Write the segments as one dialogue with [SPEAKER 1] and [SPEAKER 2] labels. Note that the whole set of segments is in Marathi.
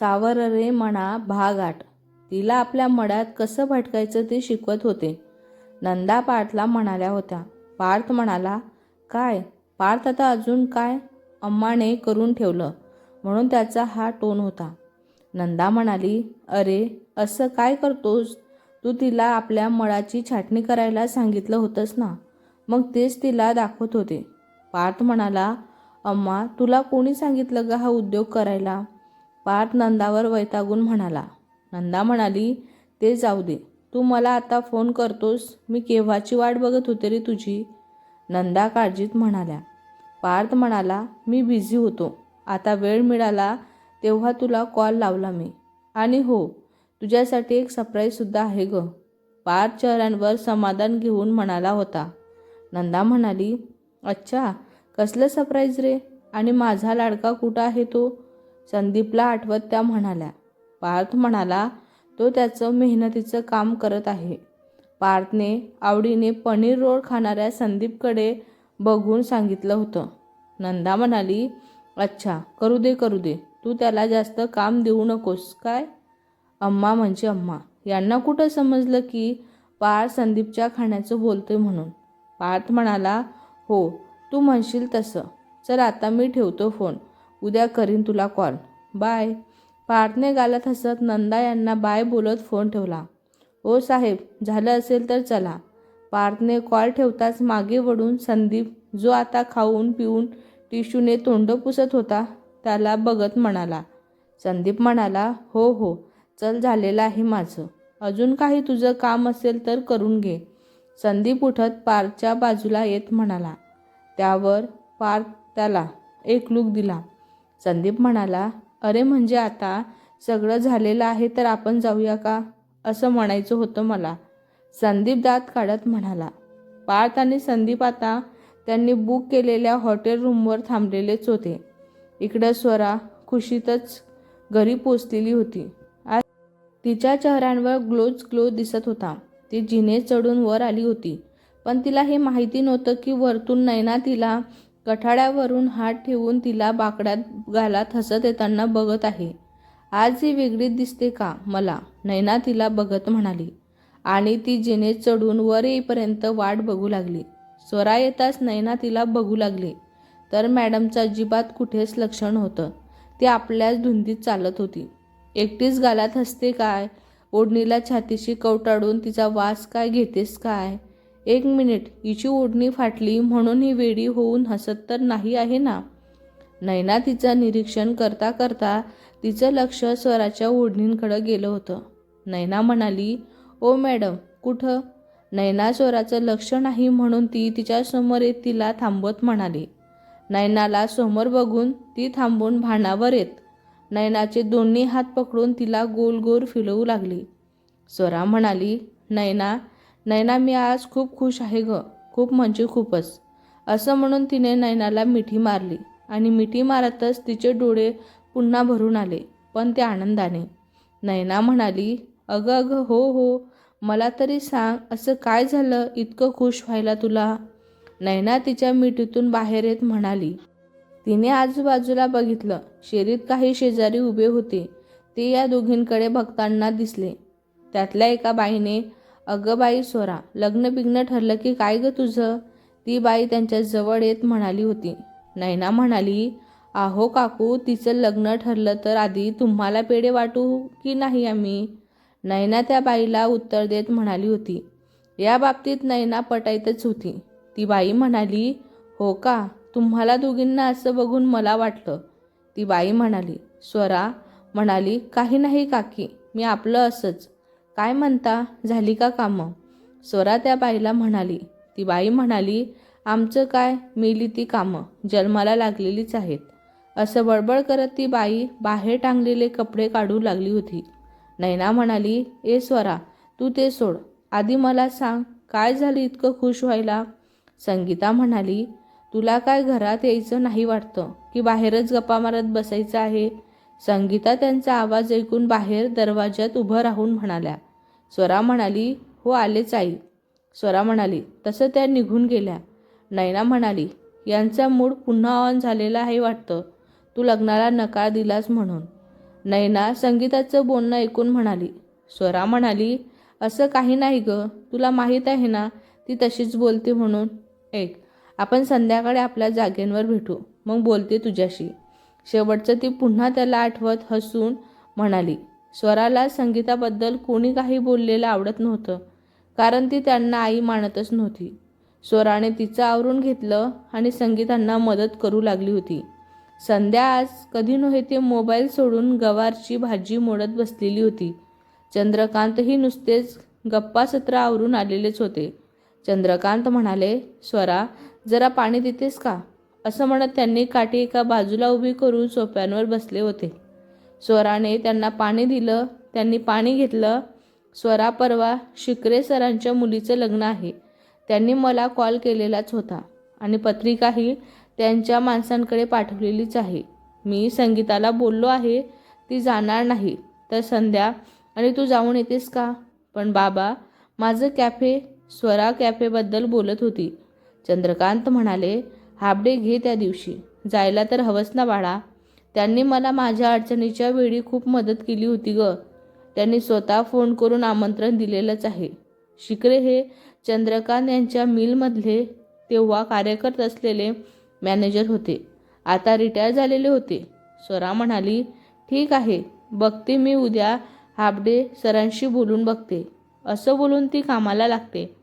[SPEAKER 1] सावर रे म्हणा भाग आठ तिला आपल्या मड्यात कसं भटकायचं ते शिकवत होते. नंदा पार्थला म्हणाल्या होत्या पार्थ म्हणाला काय? पार्थ आता अजून काय अम्माने करून ठेवलं? म्हणून त्याचा हा टोन होता. नंदा म्हणाली अरे असं काय करतोस? तू तिला आपल्या मळाची छाटणी करायला सांगितलं होतंस ना? मग तेच तिला दाखवत होते. पार्थ म्हणाला अम्मा तुला कोणी सांगितलं का हा उद्योग करायला? पार्थ नंदावर वैतागून म्हणाला. नंदा म्हणाली ते जाऊ दे. तू मला आता फोन करतोस. मी केव्हाची वाट बघत होते रे तुझी? नंदा काळजीत म्हणाल्या. पार्थ म्हणाला मी बिझी होतो. आता वेळ मिळाला तेव्हा तुला कॉल लावला मी. आणि हो तुझ्यासाठी एक सरप्राईजसुद्धा आहे ग. पार्थ चेहऱ्यांवर समाधान घेऊन म्हणाला होता. नंदा म्हणाली अच्छा कसलं सरप्राईज रे? आणि माझा लाडका कुठं आहे तो? संदीपला आठवत त्या म्हणाल्या पार्थ म्हणाला तो त्याचं मेहनतीचं काम करत आहे. पार्थने आवडीने पनीर रोल खाणाऱ्या संदीपकडे बघून सांगितलं होतं. नंदा म्हणाली अच्छा करू दे करू दे. तू त्याला जास्त काम देऊ नकोस काय? अम्मा म्हणजे अम्मा. यांना कुठं समजलं की पार्थ संदीपच्या खाण्याचं बोलतोय म्हणून? पार्थ म्हणाला हो तू म्हणशील तसं. चल आता मी ठेवतो फोन. उद्या करीन तुला कॉल. बाय. पार्थने गालत हसत नंदा यांना बाय बोलत फोन ठेवला. ओ साहेब झालं असेल तर चला. पार्थने कॉल ठेवताच मागे वळून संदीप जो आता खाऊन पिऊन टिशूने तोंड पुसत होता त्याला बघत म्हणाला. संदीप म्हणाला हो हो चल झालेलं आहे माझं. अजून काही तुझं काम असेल तर करून घे. संदीप उठत पार्थच्या बाजूला येत म्हणाला. त्यावर पार्थ त्याला एक लूक दिला. संदीप म्हणाला अरे म्हणजे आता सगळं झालेलं आहे तर आपण जाऊया का? असं म्हणायचं होतं मला. संदीप दात काढत म्हणाला पार्थ आणि संदीप आता त्यांनी बुक केलेल्या हॉटेल रूमवर थांबलेलेच होते. इकडं स्वरा खुशीतच घरी पोचलेली होती. आज तिच्या चेहऱ्यांवर ग्लोज ग्लो दिसत होता. ती जिने चढून वर आली होती. पण तिला हे माहिती नव्हतं की वरतून नैना तिला कठाड्यावरून हात ठेवून तिला बाकड्यात घालात हसत येताना बघत आहे. आज ही वेगळीच दिसते का मला? नैना तिला बघत म्हणाली. आणि ती जिने चढून वर येईपर्यंत वाट बघू लागली. स्वरा येताच नैना तिला बघू लागली. तर मॅडमचं अजिबात कुठेच लक्षण होतं ती आपल्याच धुंदीत चालत होती. एकटीच गालात हसते काय? ओढणीला छातीशी कवटाळून तिचा वास काय घेतेस काय? एक मिनिट हिची ओढणी फाटली म्हणून ही वेडी होऊन हसत तर नाही आहे ना? नैना तिचं निरीक्षण करता करता तिचं लक्ष स्वराच्या ओढणींकडं गेलं होतं. नैना म्हणाली ओ मॅडम कुठं? नैना स्वराचं लक्ष नाही म्हणून ती तिच्यासमोर येत तिला थांबवत म्हणाली. नैनाला समोर बघून ती थांबून भानावर येत. नैनाचे दोन्ही हात पकडून तिला गोल गोल फिरवू लागली. स्वरा म्हणाली नैना नैना मी आज खूप खुश आहे ग. खूप म्हणजे खूपच. असं म्हणून तिने नैनाला मिठी मारली आणि मिठी मारतच तिचे डोळे पुन्हा भरून आले पण ते आनंदाने. नैना म्हणाली अगं अगं हो हो. मला तरी सांग असं काय झालं? इतकं खुश व्हायला तुला? नैना तिच्या मिठीतून बाहेर येत म्हणाली तिने आजूबाजूला बघितलं. शेरीत काही शेजारी उभे होते. ते या दोघींकडे बघताना दिसले. त्यातल्या एका बाईने अगं बाई सोरा लग्न बिग्न ठरलं की काय गं तुझं? ती बाई त्यांच्या जवळ येत म्हणाली होती. नैना म्हणाली आहो काकू तिचं लग्न ठरलं तर आधी तुम्हाला पेढे वाटू की नाही आम्ही? नैना त्या बाईला उत्तर देत म्हणाली होती. या बाबतीत नैना पटायतच होती. ती बाई म्हणाली हो का? तुम्हाला दोघींना असं बघून मला वाटलं. ती बाई म्हणाली स्वरा म्हणाली काही नाही काकी मी आपलं असंच. काय म्हणता? झाली का कामं? स्वरा त्या बाईला म्हणाली ती बाई म्हणाली आमचं काय? मिली ती कामं. जन्माला लागलेलीच आहेत. असं बडबड करत ती बाई बाहेर टांगलेले कपडे काढू लागली होती. नैना म्हणाली ए स्वरा तू ते सोड. आधी मला सांग काय झालं इतकं खुश व्हायला? संगीता म्हणाली तुला काय घरात यायचं नाही वाटतं? की बाहेरच गप्पा मारत बसायचं आहे? संगीता त्यांचा आवाज ऐकून बाहेर दरवाज्यात उभं राहून म्हणाल्या स्वरा म्हणाली हो आलेच आई स्वरा म्हणाली तसं त्या निघून गेल्या. नैना म्हणाली यांचा मूड पुन्हा ऑन झालेला आहे वाटतं. तू लग्नाला नकार दिलास म्हणून. नैना संगीताचं बोलणं ऐकून म्हणाली स्वरा म्हणाली असं काही नाही ग. तुला माहीत आहे ना ती तशीच बोलते म्हणून. एक आपण संध्याकाळी आपल्या जागेंवर भेटू. मग बोलते तुझ्याशी. शेवटचं ती पुन्हा त्याला आठवत हसून म्हणाली स्वराला संगीताबद्दल कोणी काही बोललेलं आवडत नव्हतं कारण ती त्यांना आई मानतच नव्हती. स्वराने तिचं आवरून घेतलं आणि संगीतांना मदत करू लागली होती. संध्या आज कधी नव्हे ते मोबाईल सोडून गवारची भाजी मोडत बसलेली होती. चंद्रकांतही नुसतेच गप्पा सत्र आवरून आलेलेच होते. चंद्रकांत म्हणाले स्वरा जरा पाणी देतेस का? असं म्हणत त्यांनी काठी एका बाजूला उभी करून सोप्यांवर बसले होते. स्वराने त्यांना पाणी दिलं त्यांनी पाणी घेतलं. स्वरा परवा शिकरे सरांच्या मुलीचं लग्न आहे. त्यांनी मला कॉल केलेलाच होता आणि पत्रिकाही त्यांच्या माणसांकडे पाठवलेलीच आहे. मी संगीताला बोललो आहे ती जाणार नाही तर संध्या आणि तू जाऊन येतेस का? पण बाबा माझं कॅफे स्वरा कॅफेबद्दल बोलत होती. चंद्रकांत म्हणाले हाबडे घे त्या दिवशी. जायला तर हवंच ना बाळा. त्यांनी मला माझ्या अडचणीच्या वेळी खूप मदत केली होती ग. त्यांनी स्वतः फोन करून आमंत्रण दिलेलंच आहे. शिकरे हे चंद्रकांत यांच्या मिलमधले तेव्हा कार्य करत असलेले मॅनेजर होते. आता रिटायर झालेले होते. स्वरा म्हणाली ठीक आहे. बघते मी उद्या हाबडे सरांशी बोलून बघते. असं बोलून ती कामाला लागते.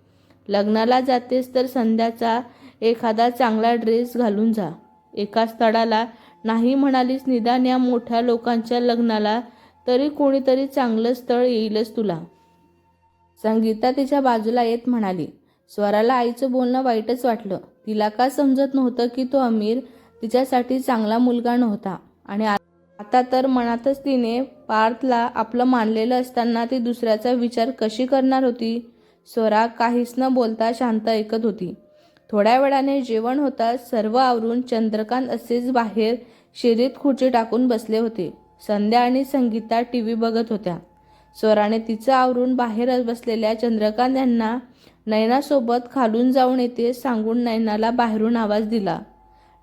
[SPEAKER 1] लग्नाला जातेस तर संध्याचा एखादा चांगला ड्रेस घालून जा. एका स्थळाला नाही म्हणालीस निदान या मोठ्या लोकांच्या लग्नाला तरी कोणीतरी चांगलं स्थळ येईलच तुला. संगीता तिच्या बाजूला येत म्हणाली. स्वराला आईचं बोलणं वाईटच वाटलं. तिला का समजत नव्हतं की तो अमीर तिच्यासाठी चांगला मुलगा नव्हता. आणि आता तर मनातच तिने पार्थला आपलं मानलेलं असताना ती दुसऱ्याचा विचार कशी करणार होती? स्वरा काहीच न बोलता शांत ऐकत होती. थोड्या वेळाने जेवण होताच सर्व आवरून चंद्रकांत असेच बाहेर शिरीत खुर्ची टाकून बसले होते. संध्या आणि संगीता टी व्ही बघत होत्या. स्वराने तिचं आवरून बाहेर बसलेल्या चंद्रकांत यांना नयनासोबत खालून जाऊन येते सांगून नयनाला बाहेरून आवाज दिला.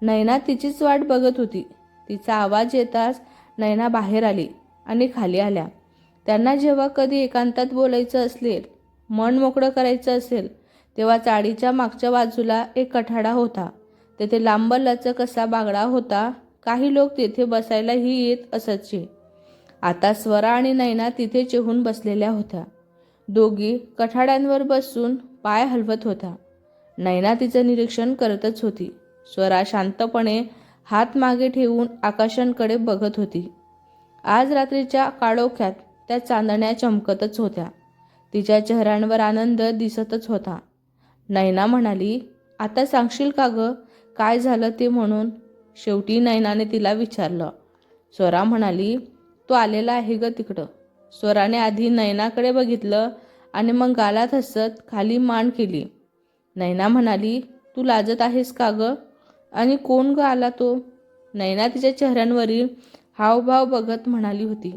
[SPEAKER 1] नयना तिचीच वाट बघत होती. तिचा आवाज येताच नयना बाहेर आली आणि खाली आल्या. त्यांना जेव्हा कधी एकांतात बोलायचं असेल मन मोकळं करायचं असेल तेव्हा चाळीच्या मागच्या बाजूला एक कठाडा होता. तेथे लांब लचक असा बागडा होता काही लोक तेथे बसायलाही येत असतचे आता स्वरा आणि नैना तिथे चेहून बसलेल्या होत्या. दोघी कठाड्यांवर बसून पाय हलवत होत्या. नैना तिचं निरीक्षण करतच होती. स्वरा शांतपणे हात मागे ठेवून आकाशांकडे बघत होती. आज रात्रीच्या काळोख्यात त्या चांदण्या चमकतच होत्या. तिच्या चेहऱ्यांवर आनंद दिसतच होता. नैना म्हणाली आता सांगशील का ग? काय झालं ते म्हणून? शेवटी नयनाने तिला विचारलं. स्वरा म्हणाली तो आलेला आहे ग तिकडं. स्वराने आधी नैनाकडे बघितलं आणि मग गालात हसत खाली मान केली. नैना म्हणाली तू लाजत आहेस का ग? आणि कोण ग आला तो? नैना तिच्या चेहऱ्यांवरील हावभाव बघत म्हणाली होती.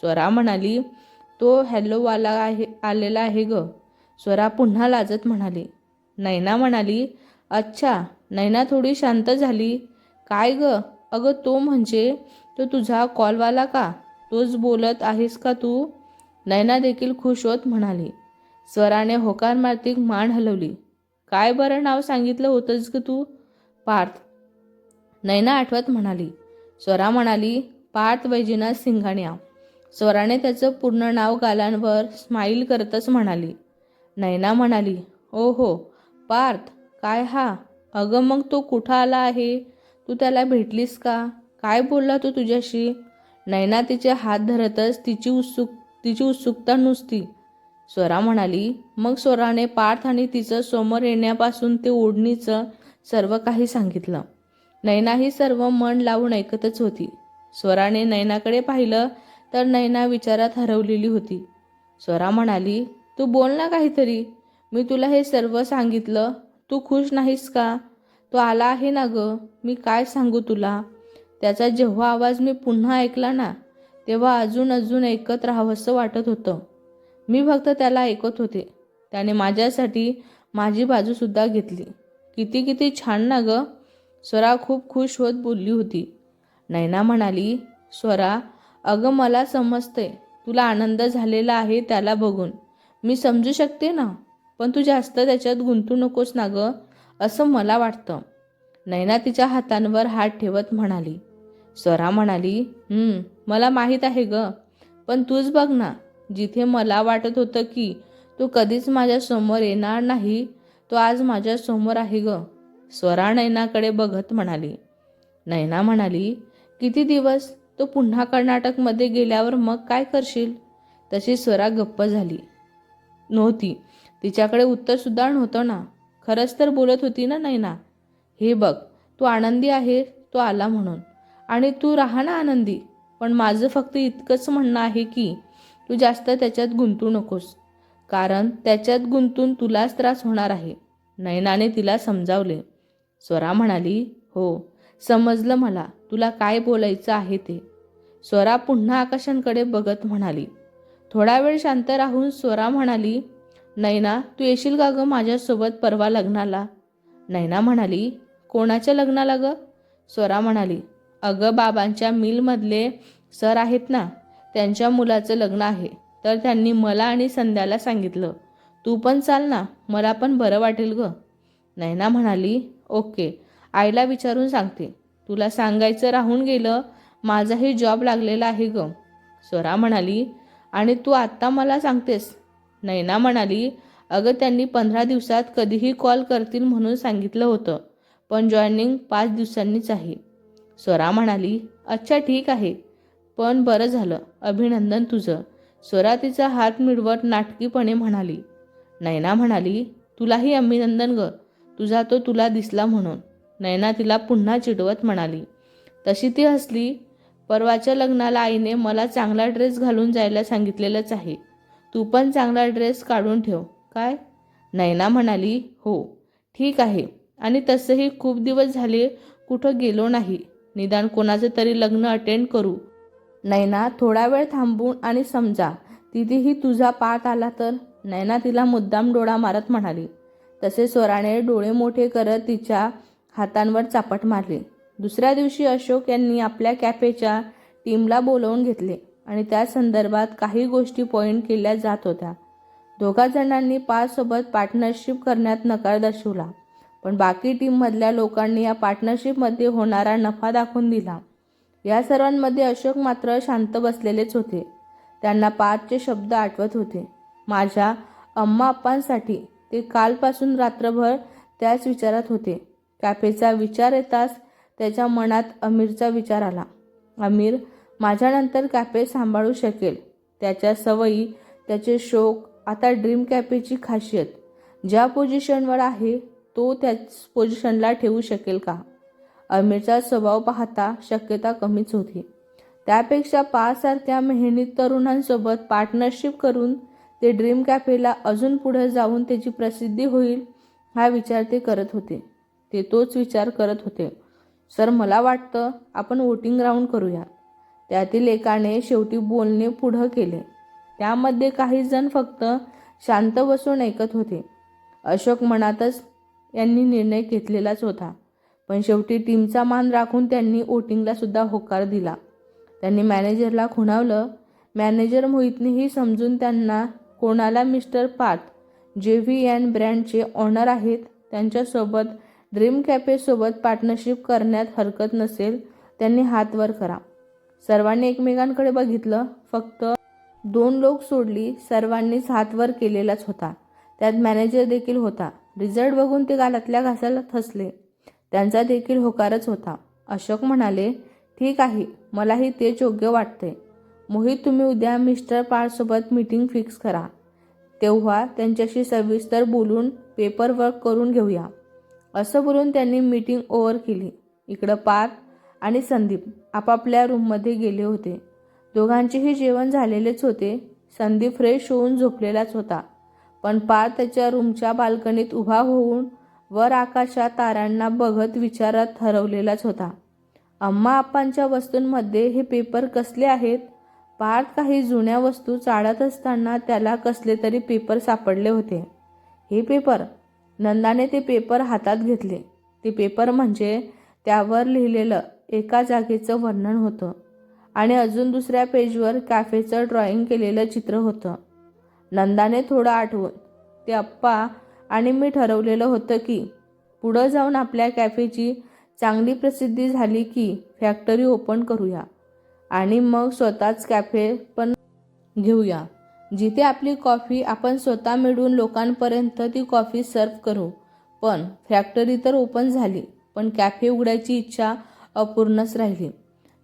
[SPEAKER 1] स्वरा म्हणाली तो हॅलोवाला आहे आलेला आहे ग. स्वरा पुन्हा लाजत म्हणाली नैना म्हणाली अच्छा नैना थोडी शांत झाली. काय ग? अगं तो म्हणजे तो तुझा कॉलवाला का? तोच बोलत आहेस का तू? नैना देखील खुश होत म्हणाली. स्वराने होकार मार्तिक मान हलवली. काय बरं नाव सांगितलं होतंस ग तू? पार्थ. नैना आठवत म्हणाली. स्वरा म्हणाली पार्थ वैजनाथ सिंघाण्या स्वराने त्याचं पूर्ण नाव गालांवर स्माईल करतच म्हणाली. नैना म्हणाली ओ हो पार्थ काय हा? अगं मग तो कुठं आला आहे? तू त्याला भेटलीस का? काय बोलला तो तुझ्याशी? नैना तिचे हात धरतच तिची उत्सुक तिची उत्सुकता नुसती. स्वरा म्हणाली मग स्वराने पार्थ आणि तिचं समोर येण्यापासून ते ओढणीचं सर्व काही सांगितलं. नैना ही सर्व मन लावून ऐकतच होती. स्वराने नैनाकडे पाहिलं तर नैना विचारात हरवलेली होती. स्वरा म्हणाली तू बोल ना काहीतरी. मी तुला हे सर्व सांगितलं. तू खुश नाहीस का? तो आला आहे ना ग? मी काय सांगू तुला? त्याचा जेव्हा आवाज मी पुन्हा ऐकला ना तेव्हा अजून अजून ऐकत राहावंसं वाटत होतं. मी फक्त त्याला ऐकत होते. त्याने माझ्यासाठी माझी बाजूसुद्धा घेतली. किती किती छान ना ग? स्वरा खूप खुश होत बोलली होती. नैना म्हणाली स्वरा अगं मला समजते तुला आनंद झालेला आहे त्याला बघून. मी समजू शकते ना? पण तू जास्त त्याच्यात गुंतू नकोस ना गं असं मला वाटतं. नैना तिच्या हातांवर हात ठेवत म्हणाली. स्वरा म्हणाली मला माहीत आहे ग पण तूच बघ ना जिथे मला वाटत होतं की तू कधीच माझ्यासमोर येणार नाही तो आज माझ्यासमोर आहे ग. स्वरा नैनाकडे बघत म्हणाली. नैना म्हणाली किती दिवस? तो पुन्हा कर्नाटकमध्ये गेल्यावर मग काय करशील? तशी स्वरा गप्प झाली. नव्हती. तिच्याकडे उत्तरसुद्धा नव्हतं ना. खरंच तर बोलत होती ना नैना. हे बघ तू आनंदी आहे तो आला म्हणून. आणि तू राहा ना आनंदी. पण माझं फक्त इतकंच म्हणणं आहे की तू जास्त त्याच्यात गुंतू नकोस. कारण त्याच्यात गुंतून तुलाच त्रास होणार आहे. नैनाने तिला समजावले. स्वरा म्हणाली हो समजलं मला. तुला काय बोलायचं आहे ते. स्वरा पुन्हा आकाशांकडे बघत म्हणाली. थोडा वेळ शांत राहून स्वरा म्हणाली नैना तू येशील का गं माझ्यासोबत परवा लग्नाला? नैना म्हणाली कोणाच्या लग्नाला गं? स्वरा म्हणाली अगं बाबांच्या मिलमधले सर आहेत ना त्यांच्या मुलाचं लग्न आहे तर त्यांनी मला आणि संध्याला सांगितलं तू पण चाल ना मला पण बरं वाटेल गं. नैना म्हणाली ओके आईला विचारून सांगते तुला सांगायचं राहून गेलं माझाही जॉब लागलेला आहे गं. स्वरा म्हणाली आणि तू आत्ता मला सांगतेस नैना म्हणाली अगं त्यांनी पंधरा दिवसात कधीही कॉल करतील म्हणून सांगितलं होतं पण जॉईनिंग पाच दिवसांनीच आहे. स्वरा म्हणाली अच्छा ठीक आहे पण बरं झालं अभिनंदन तुझं. स्वरा तिचा हात मिळवत नाटकीपणे म्हणाली. नैना म्हणाली तुलाही अभिनंदन ग तुझा तो तुला दिसला म्हणून. नैना तिला पुन्हा चिडवत म्हणाली तशी ती हसली? परवाच्या लग्नाला आईने मला चांगला ड्रेस घालून जायला सांगितलेलंच आहे. तू पण चांगला ड्रेस काढून ठेव. काय? नैना म्हणाली हो. ठीक आहे. आणि तसंही खूप दिवस झाले कुठं गेलो नाही. निदान कोणाचं तरी लग्न अटेंड करू. नैना थोडा वेळ थांबून आणि समजा. तिथेही तुझा पाठ आला तर? नैना तिला मुद्दाम डोळा मारत म्हणाली. तसे स्वराने डोळे मोठे करत तिच्या हातांवर चापट मारली. दुसऱ्या दिवशी अशोक यांनी आपल्या कॅफेच्या टीमला बोलवून घेतले. आणि त्या संदर्भात काही गोष्टी पॉईंट केल्या जात होत्या. दोघा जणांनी पाचसोबत पार्टनरशिप करण्यात नकार दर्शवला. पण बाकी टीममधल्या लोकांनी या पार्टनरशिपमध्ये होणारा नफा दाखवून दिला. या सर्वांमध्ये अशोक मात्र शांत बसलेलेच होते. त्यांना पाचचे शब्द आठवत होते. माझ्या अम्मा अप्पांसाठी ते कालपासून रात्रभर त्याच विचारात होते. कॅफेचा विचार येताच त्याच्या मनात अमीरचा विचार आला. अमीर माझ्यानंतर कॅफे सांभाळू शकेल. त्याच्या सवयी त्याचे शोक आता ड्रीम कॅफेची खासियत. ज्या पोझिशनवर आहे तो त्याच पोझिशनला ठेवू शकेल का? अमीरचा स्वभाव पाहता शक्यता कमीच होती. त्यापेक्षा पाचसारख्या मेहनीत तरुणांसोबत पार्टनरशिप करून ते ड्रीम कॅफेला अजून पुढे जाऊन त्याची प्रसिद्धी होईल हा विचार ते करत होते. ते तोच विचार करत होते. सर मला वाटतं आपण वोटिंग राऊंड करूया. त्यातील एकाने शेवटी बोलणे पुढं केले. त्यामध्ये काही जण फक्त शांत बसून ऐकत होते. अशोक मनातच यांनी निर्णय घेतलेलाच होता. पण शेवटी टीमचा मान राखून त्यांनी वोटिंगला सुद्धा होकार दिला. त्यांनी मॅनेजरला खुणावलं. मॅनेजर मोहितनेही समजून त्यांना कोणाला मिस्टर पाट जे व्ही एन ब्रँडचे ऑनर आहेत त्यांच्यासोबत ड्रीम कॅफेसोबत पार्टनरशिप करण्यात हरकत नसेल त्यांनी हात वर करा. सर्वांनी एकमेकांकडे बघितलं फक्त दोन लोक सोडली सर्वांनीच हात वर केलेलाच होता. त्यात मॅनेजर देखील होता. रिझल्ट बघून ते गालातल्या घासाला थसले. त्यांचा देखील होकारच होता. अशोक म्हणाले ठीक आहे मलाही तेच योग्य वाटते मोहित तुम्ही उद्या मिस्टर पारसोबत मीटिंग फिक्स करा. तेव्हा त्यांच्याशी सविस्तर बोलून पेपर वर्क करून घेऊया. असं बोलून त्यांनी मीटिंग ओव्हर केली. इकडं पार आणि संदीप आपापल्या रूममध्ये गेले होते. दोघांचेही जेवण झालेलेच होते. संदीप फ्रेश होऊन झोपलेलाच होता. पण पार त्याच्या रूमच्या बाल्कनीत उभा होऊन वर आकाशात ताऱ्यांना बघत विचारात हरवलेलाच होता. अम्मा आप्पांच्या वस्तूंमध्ये हे पेपर कसले आहेत? पार्थ काही जुन्या वस्तू चाळत असताना त्याला कसले तरी पेपर सापडले होते. हे पेपर? नंदाने ते पेपर हातात घेतले. ते पेपर म्हणजे? त्यावर लिहिलेलं एका जागेचं वर्णन होतं आणि अजून दुसऱ्या पेजवर कॅफेचं ड्रॉइंग केलेलं चित्र होतं. नंदाने थोडं आठवून ते अप्पा आणि मी ठरवलेलं होतं की पुढं जाऊन आपल्या कॅफेची चांगली प्रसिद्धी झाली की फॅक्टरी ओपन करूया आणि मग स्वतःच कॅफे पण घेऊया. जिथे आपली कॉफी आपण स्वतः मिळून लोकांपर्यंत ती कॉफी सर्व करू. पण फॅक्टरी तर ओपन झाली पण कॅफे उघडायची इच्छा अपूर्णच राहिली.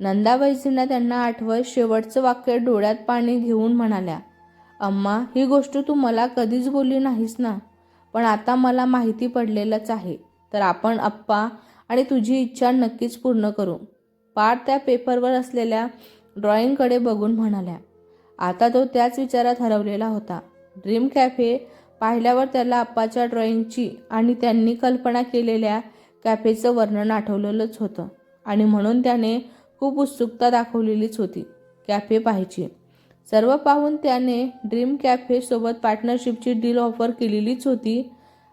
[SPEAKER 1] नंदाबाईजींना त्यांना आठवत शेवटचं वाक्य डोळ्यात पाणी घेऊन म्हणाल्या अम्मा ही गोष्ट तू मला कधीच बोलली नाहीस ना? पण आता मला माहिती पडलेलंच आहे. तर आपण अप्पा आणि तुझी इच्छा नक्कीच पूर्ण करू. पार त्या पेपरवर असलेल्या ड्रॉइंगकडे बघून म्हणाल्या आता तो त्याच विचारात हरवलेला होता. ड्रीम कॅफे पाहिल्यावर त्याला अप्पाच्या ड्रॉइंगची आणि त्यांनी कल्पना केलेल्या कॅफेचं वर्णन आठवलेलंच होतं. आणि म्हणून त्याने खूप उत्सुकता दाखवलेलीच होती. कॅफे पाहायची. सर्व पाहून त्याने ड्रीम कॅफेसोबत पार्टनरशिपची डील ऑफर केलेलीच होती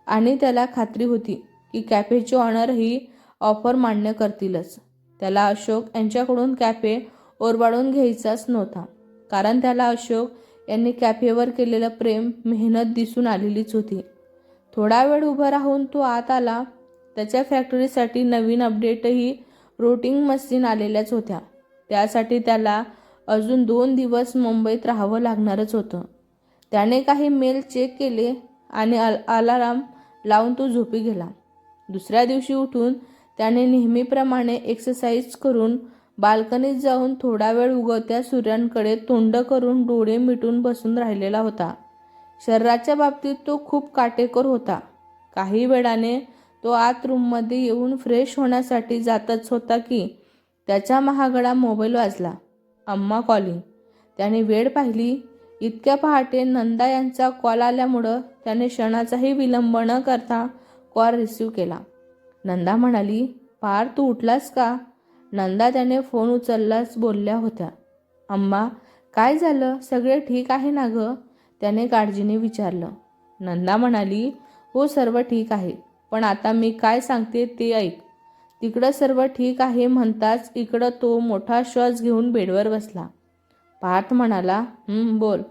[SPEAKER 1] आणि त्याला खात्री होती की कॅफेचे ऑनर ही ऑफर मान्य करतीलच. त्याला अशोक यांच्याकडून कॅफे ओरबाडून घ्यायचाच नव्हता. कारण त्याला अशोक यांनी कॅफेवर केलेलं प्रेम मेहनत दिसून आलेलीच होती. थोडा वेळ उभा राहून तो आत आला. त्याच्या फॅक्टरीसाठी नवीन अपडेटही रोटिंग मशीन आलेल्याच होत्या. त्यासाठी त्याला अजून दोन दिवस मुंबईत राहावं लागणारच होतं. त्याने काही मेल चेक केले आणि अल अलाराम लावून तो झोपी गेला. दुसऱ्या दिवशी उठून त्याने नेहमीप्रमाणे एक्सरसाइज करून बाल्कनीत जाऊन थोडा वेळ उगवत्या सूर्यांकडे तोंड करून डोळे मिटून बसून राहिलेला होता. शरीराच्या बाबतीत तो खूप काटेकोर होता. काही वेळाने तो आत रूममध्ये येऊन फ्रेश होण्यासाठी जातच होता की त्याच्या महागडा मोबाईल वाजला. अम्मा कॉलिंग त्याने वेळ पाहिली. इतक्या पहाटे नंदा यांचा कॉल आल्यामुळं त्याने क्षणाचाही विलंब न करता कॉल रिसीव्ह केला. नंदा म्हणाली पार तू उठलास का? नंदा त्याने फोन उचललाच बोलल्या होत्या. अम्मा काय झालं? सगळे ठीक आहे ना गं? त्याने काळजीने विचारलं. नंदा म्हणाली हो सर्व ठीक आहे. पण आता मी काय सांगते ते ऐक. तिकडं सर्व ठीक आहे म्हणताच इकडं तो मोठा श्वास घेऊन बेडवर बसला. पार्थ म्हणाला बोल.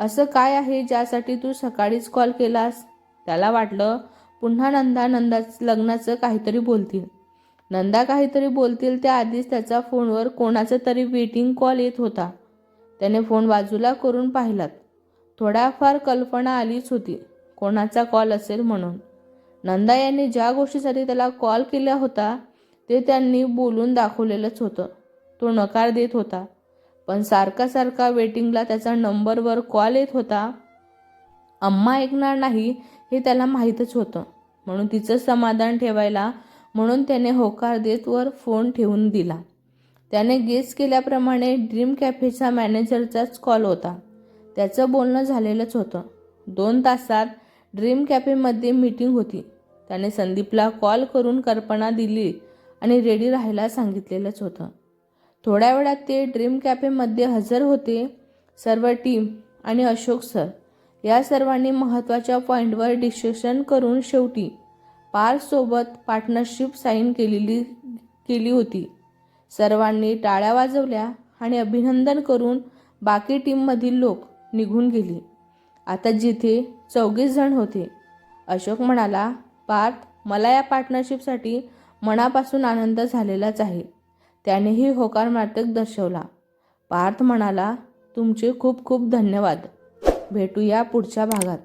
[SPEAKER 1] असं काय आहे ज्यासाठी तू सकाळीच कॉल केलास? त्याला वाटलं पुन्हा नंदा नंदाच लग्नाचं काहीतरी बोलतील. नंदा काहीतरी बोलतील त्याआधीच त्याचा फोनवर कोणाचा तरी वेटिंग कॉल येत होता. त्याने फोन बाजूला करून पाहिलात. थोड्याफार कल्पना आलीच होती. कोणाचा कॉल असेल म्हणून. नंदा यांनी ज्या गोष्टीसाठी त्याला कॉल केला होता ते त्यांनी बोलून दाखवलेलंच होतं. तो नकार देत होता. पण सारखा सारखा वेटिंगला त्याचा नंबरवर कॉल येत होता. अम्मा ऐकणार नाही हे त्याला माहीतच होतं. म्हणून तिचं समाधान ठेवायला म्हणून त्याने होकार देत वर फोन ठेवून दिला. त्याने गेस केल्याप्रमाणे ड्रीम कॅफेचा मॅनेजरचाच कॉल होता. त्याचं बोलणं झालेलंच होतं. दोन तासात ड्रीम कॅफेमध्ये मीटिंग होती. त्याने संदीपला कॉल करून कल्पना दिली आणि रेडी राहायला सांगितलेलंच होतं. थोड्या वेळात ते ड्रीम कॅफेमध्ये हजर होते. सर्व टीम आणि अशोक सर या सर्वांनी महत्त्वाच्या पॉईंटवर डिस्कशन करून शेवटी पारसोबत पार्टनरशिप साईन केलेली केली होती. सर्वांनी टाळ्या वाजवल्या आणि अभिनंदन करून बाकी टीममधील लोक निघून गेली. आता जिथे चौघीस जण होते. अशोक म्हणाला पार्थ मला या पार्टनरशिपसाठी मनापासून आनंद झालेलाच आहे. त्यानेही होकार नाटक दर्शवला. पार्थ म्हणाला तुमचे खूप खूप धन्यवाद. भेटूया पुढच्या भागात.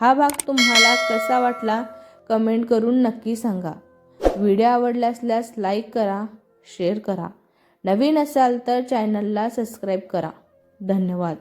[SPEAKER 1] हा भाग तुम्हाला कसा वाटला कमेंट करून नक्की सांगा. व्हिडिओ आवडला असल्यास लाईक करा शेअर करा. नवीन असाल तर चॅनलला सबस्क्राईब करा. धन्यवाद.